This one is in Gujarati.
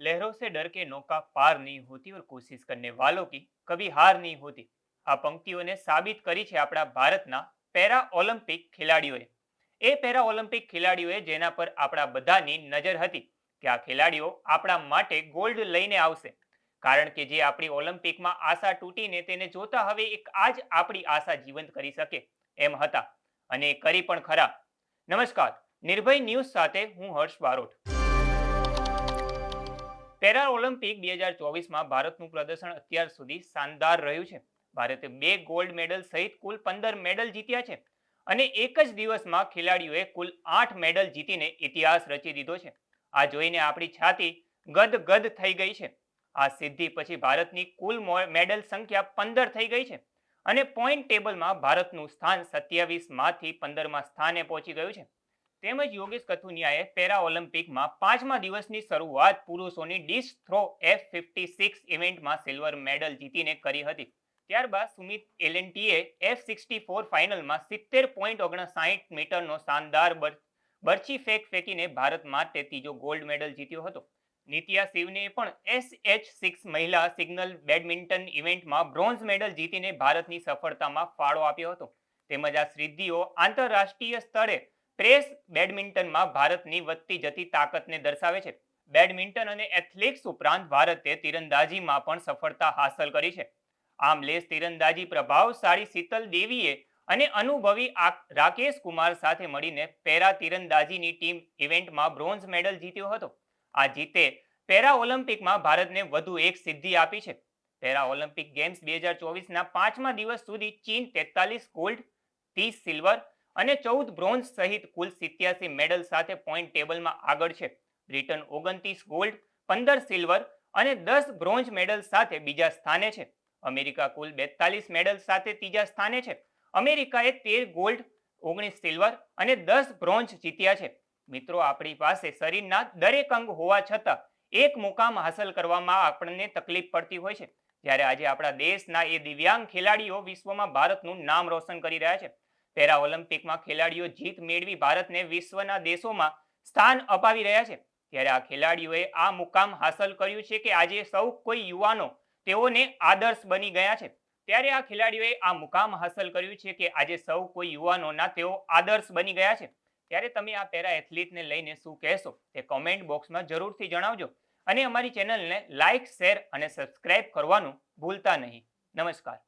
लहरों से डर के नौका पार नहीं होती और कोशिश करने वालों की कभी हार नहीं होती આ પંક્તિઓને સાબિત કરી છે આપણા ભારતના પેરા ઓલિમ્પિક ખેલાડીઓએ એ પેરા ઓલિમ્પિક ખેલાડીઓએ જેના પર આપણા બધાની નજર હતી કે આ ખેલાડીઓ આપણા માટે ગોલ્ડ લઈને આવશે કારણ કે જે આપણી ઓલિમ્પિકમાં આશા તૂટીને તેને જોતા હવે એક આજ આપણી આશા જીવંત કરી શકે એમ હતા અને એ કરી પણ ખરા નમસ્કાર નિર્ભય ન્યૂઝ સાથે હું હર્ષ બારોટ પેરા ઓલિમ્પિક બે હજાર ચોવીસમાં ભારતનું પ્રદર્શન અત્યાર સુધી શાનદાર રહ્યું છે. ભારતે બે ગોલ્ડ મેડલ સહિત કુલ પંદર મેડલ જીત્યા છે અને એક જ દિવસમાં ખેલાડીઓએ કુલ આઠ મેડલ જીતીને ઇતિહાસ રચી દીધો છે. આ જોઈને આપણી છાતી ગદ ગદ થઈ ગઈ છે. આ સિદ્ધિ પછી ભારતની કુલ મેડલ સંખ્યા પંદર થઈ ગઈ છે અને પોઈન્ટ ટેબલમાં ભારતનું સ્થાન સત્યાવીસમાંથી પંદરમાં સ્થાને પહોંચી ગયું છે. તેમજ યોગેશ કથુનિયાએ પેરા ઓલિમ્પિકમાં પાંચમા દિવસની શરૂઆત પુરુષોની discus throw F fifty six ઇવેન્ટમાં સિલ્વર મેડલ જીતીને કરી હતી. ત્યારબાદ સુમિત એલએનટીએ એફ સિક્સટી ફોર ફાઇનલમાં સિત્તેર પોઈન્ટ ઓગણસાઠ મીટરનો શાનદાર બર- બરછી ફેંક ફેંકીને ભારત માટે ત્રીજો ગોલ્ડ મેડલ જીત્યો હતો. નિત્યા શિવને પણ એસ એચ સિક્સ મહિલા સિગ્નલ બેડમિન્ટન ઇવેન્ટમાં બ્રોન્ઝ મેડલ જીતીને ભારતની સફળતામાં ફાળો આપ્યો હતો. તેમજ આ સિદ્ધિઓ આંતરરાષ્ટ્રીય સ્તરે પ્રેસ બેડમિન્ટનમાં ભારતની વધતી જતી તાકાતને દર્શાવે છે. બેડમિન્ટન અને એથ્લેટિક્સ ઉપરાંત ભારતે તીરંદાજીમાં પણ સફળતા હાંસલ કરી છે. આમ લેસ તીરંદાજી પ્રભાવશાળી શીતલ દેવીએ અને અનુભવી રાકેશ કુમાર સાથે મળીને પેરા તીરંદાજીની ટીમ ઇવેન્ટમાં બ્રોન્ઝ મેડલ જીત્યો હતો. આ જીતે પેરા ઓલિમ્પિકમાં ભારતને વધુ એક સિદ્ધિ આપી છે. પેરા ઓલિમ્પિક ગેમ્સ બે હજાર ચોવીસના પાંચમા દિવસ સુધી ચીન તેતાલીસ ગોલ્ડ, ત્રીસ સિલ્વર અને ચૌદ બ્રોન્ઝ સહિત કુલ સિત્યાસી મેડલ સાથે પોઈન્ટ ટેબલમાં આગળ છે. બ્રિટન ઓગણત્રીસ ગોલ્ડ પંદર સિલ્વર અને દસ બ્રોન્ઝ મેડલ સાથે બીજા સ્થાને છે. અમેરિકા કુલ બેતાલીસ મેડલ સાથે ત્રીજા સ્થાને છે. અમેરિકાએ તેર ગોલ્ડ ઓગણીસ સિલ્વર અને દસ બ્રોન્ઝ જીત્યા છે. મિત્રો, આપણી પાસે શરીરના દરેક અંગ હોવા છતાં એક મુકામ હાંસલ કરવામાં આપણને તકલીફ પડતી હોય છે. જ્યારે આજે આપણા દેશના એ દિવ્યાંગ ખેલાડીઓ વિશ્વમાં ભારતનું નામ રોશન કરી રહ્યા છે. પેરા ઓલિમ્પિકમાં ખેલાડીઓ જીત મેળવી ભારતને વિશ્વના દેશોમાં સ્થાન અપાવી રહ્યા છે. ત્યારે આ ખેલાડીઓએ આ મુકામ હાંસલ કર્યું છે કે આજે સૌ કોઈ યુવાનો તેઓને આદર્શ બની ગયા છે. ત્યારે આ ખેલાડીઓએ આ મુકામ હાંસલ કર્યું છે કે આજે સૌ કોઈ યુવાનોના તેઓ આદર્શ બની ગયા છે. ત્યારે તમે આ પેરા એથ્લીટને લઈને શું કહેશો? તે કોમેન્ટ બોક્સમાં જરૂરથી જણાવજો. અને અમારી ચેનલને લાઇક શેર અને સબસ્ક્રાઇબ કરવાનું ભૂલતા નહીં. નમસ્કાર.